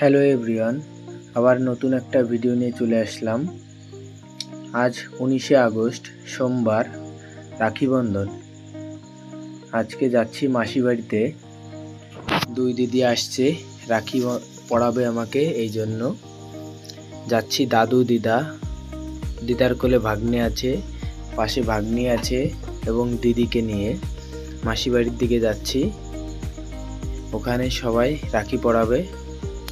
Hello everyone, আবার নতুন একটা ভিডিও নিয়ে চলে আসলাম। আজ উনিশে আগস্ট, সোমবার, রাখি বন্ধন। আজকে যাচ্ছি মাসি বাড়িতে। দুই দিদি আসছে, রাখি পড়াবে আমাকে এই জন্য। যাচ্ছি দাদু দিদা। দিদার কোলে ভাগ্নে আছে, পাশে ভাগ্নি আছে এবং দিদিকে নিয়ে। মাসি বাড়ির দিকে যাচ্ছি। ওখানে সবাই রাখি পড়াবে।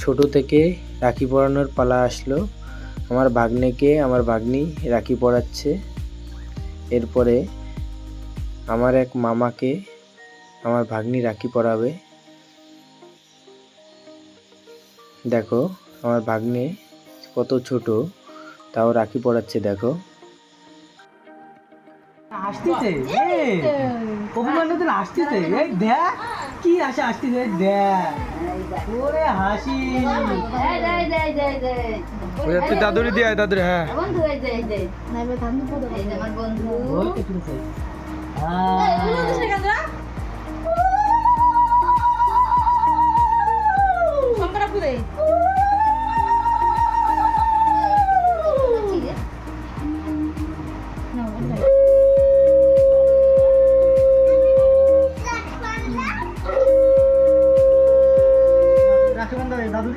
ছোট থেকে রাখি পরানোর পালা আসলো। আমার ভাগ্নেকে, আমার ভাগ্নি রাখি পরাচ্ছে। এরপরে আমার এক মামাকে আমার ভাগ্নি রাখি পরাবে। দেখো, আমার ভাগ্নে কত ছোট, তাও রাখি পরাচ্ছে, দেখো। আসতেছে কি আসে, আসতেছে, দেখ। ওরে হাসি। এই দে, দাদুরি দিয়ে দাদুরি হ্যাঁ। বন্ধু এই দে, এই দে। এই যে আমার বন্ধু। ওই তো দাদু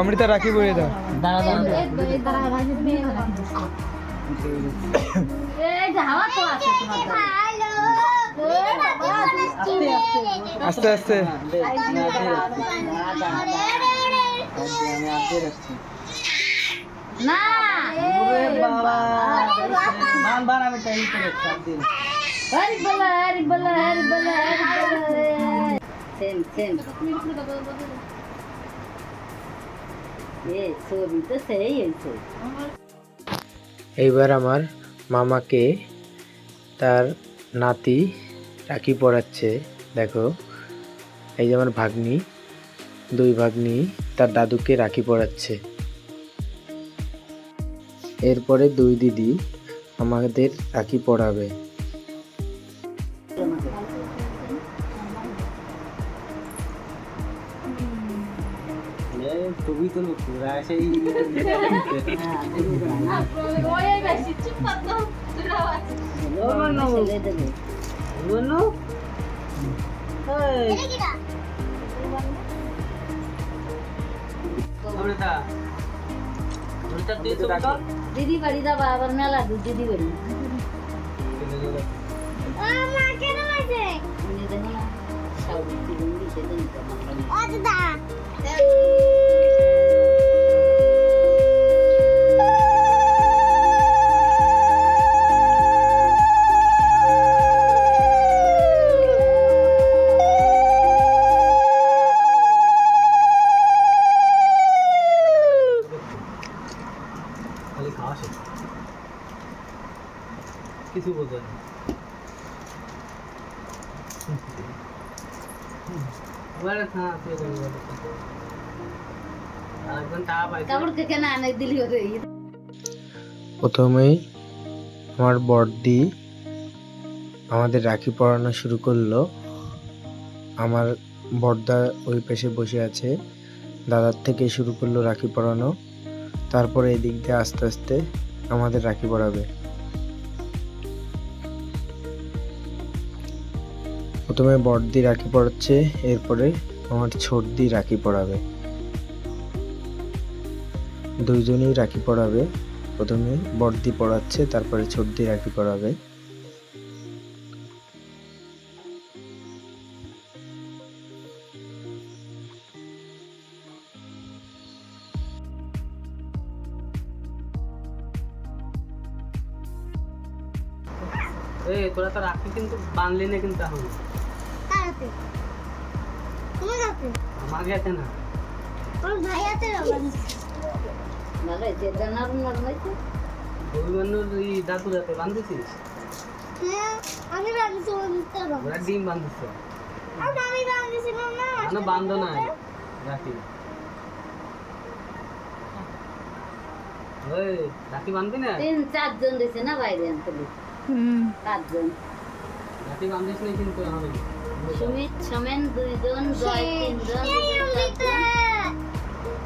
অমৃতা রাখি পরিয়ে দাও। আস্তে আস্তে না বান বান আমি তাই করে চাপ দিন হরি বলা হরি বলা হরি বলা হরি বলা সেম সেম। এ ছবি তো সেই হয়েছে এইবার আমার মামাকে তার নাতি রাখি পড়াচ্ছে, দেখো। এই যে আমার ভাগ্নি, দুই ভাগ্নি তার দাদুকে রাখি পড়াচ্ছে। এরপরে দুই দিদি আমাদের রাখি পড়াবে। ছবি তো পুরা সেই দেবে দিদি বাড়ি যাবা আবার মেলা দিদি। বাড়ি উনি দিলি ওরে। প্রথমেই আমার বড়দি আমাদের রাখি পরানো শুরু করল। আমার বড়দা ওই পাশে বসে আছে। দাদার থেকে শুরু করল রাখি পরানো। তারপরে এদিক দিয়ে আস্তে আস্তে আমাদের রাখি পরাবে। প্রথমে বড়দি রাখি পরাচ্ছে, এরপরে আমার ছোটদি রাখি পরাবে। দুইজনেই রাখি পরাবে। প্রথমে বড়দি পড়াচ্ছে তারপরে ছোটদি রাখি পরাবে। এই, তোরা তো রাখি কিন্তু বানলি না কিন্তু এখন। আমার গেছে না। ওর ভাই হাতে ভালো হয়েছে এটা নরম নরম হয়েছে এই দাদু হ্যাঁ আমি ওরা ডিম বান্ধছে আমি না না রাখি। ওই রাখি না? তিন চারজন দিছে না বাইরে আনতে? চারজন রাখি বান্ধিস না কিন্তু হবে সুমিত সমেন দুইজন জয় তিনজন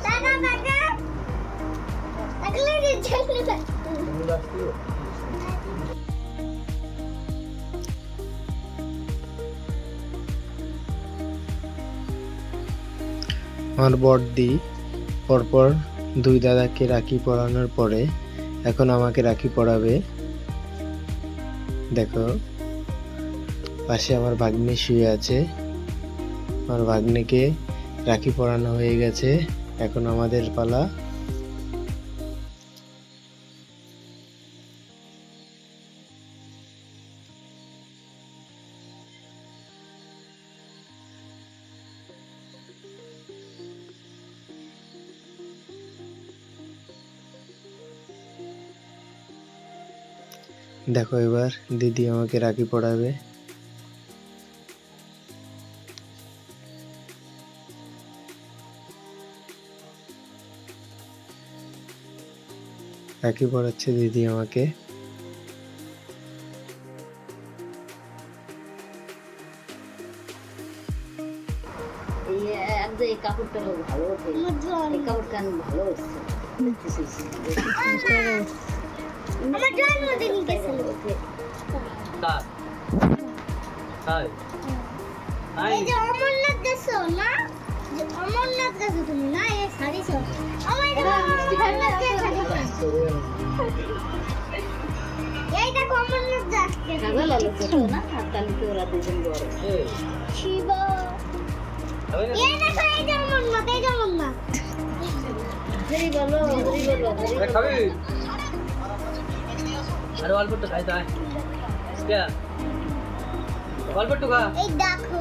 টাকা টাকা বন্ধু আসছিল আমার বড়দি পরপর দুই দাদাকে রাখি পরানোর পরে এখন আমাকে রাখি পরাবে। দেখো। পাশে আমার ভাগ্নি শুয়ে আছে। আমার ভাগ্নিকে রাখি পরানো হয়ে গেছে। এখন আমাদের পালা। দেখো এবার দিদি আমাকে রাখি পরাবে। রাখি পরাচ্ছে দিদি আমাকে। এই কাপড়টা ভালো এই কাপড়টা আমি ভালো আমার জন্মদিন গেছিল কার হাই হাই এই যে অমরনাথ গেছো না? অমরনাথ গেছো তুমি না অমরনাথ গেছো এই দেখো অমরনাথ যাচ্ছে না আর ওরা দুজন বড় শিব এই দেখো এই যে অমরনাথ এই যে অমরনাথ হরি বলো হরি বলো খাবি আরে অল্প একটু খাই তাই অল্প একটু খা এই দেখো।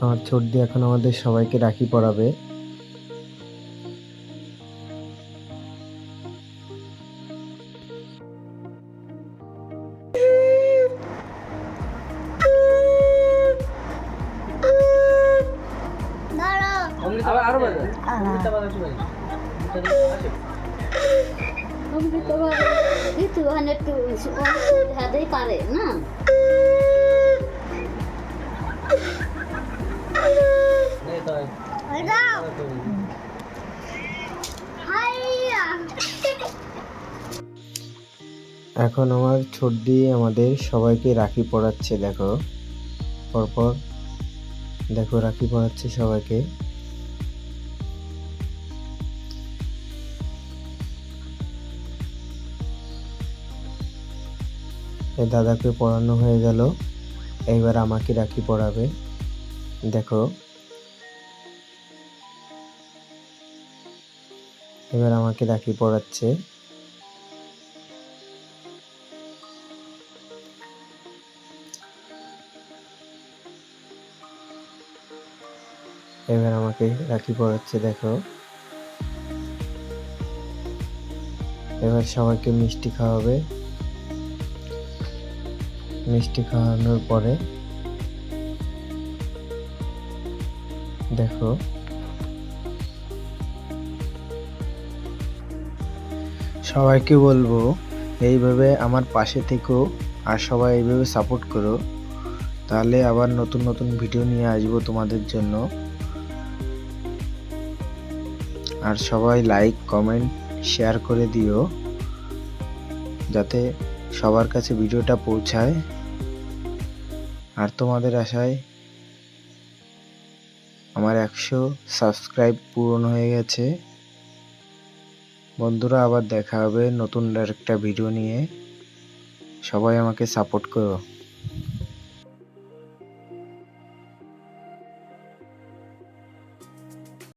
আমার ছোটদি এখন আমাদের সবাইকে রাখি হাতেই পারে এখন আমার ছোটদি আমাদের সবাইকে রাখি পড়াচ্ছে দেখো। পরপর, দেখো, রাখি পড়াচ্ছে সবাইকে। দাদাকে পড়ানো হয়ে গেল এইবার আমাকে রাখি পরাবে দেখো। এবার আমাকে রাখি পড়াচ্ছে। এবার আমাকে রাখি পড়াচ্ছে, দেখো। এবার সবাইকে মিষ্টি খাওয়াবে। মিষ্টি খাওয়ানোর পরে দেখো। সবাইকে বলব, এইভাবে আমার পাশে থেকো আর সবাই এইভাবে সাপোর্ট করো। তাহলে আবার নতুন নতুন ভিডিও নিয়ে আসব তোমাদের জন্য। আর সবাই লাইক কমেন্ট শেয়ার করে দিও, যাতে সবার কাছে ভিডিওটা পৌঁছায়। আর তোমাদের আশায় আমার একশো সাবস্ক্রাইব পূরণ হয়ে গেছে। বন্ধুরা, আবার দেখা হবে নতুন একটা ভিডিও নিয়ে। সবাই আমাকে সাপোর্ট করো।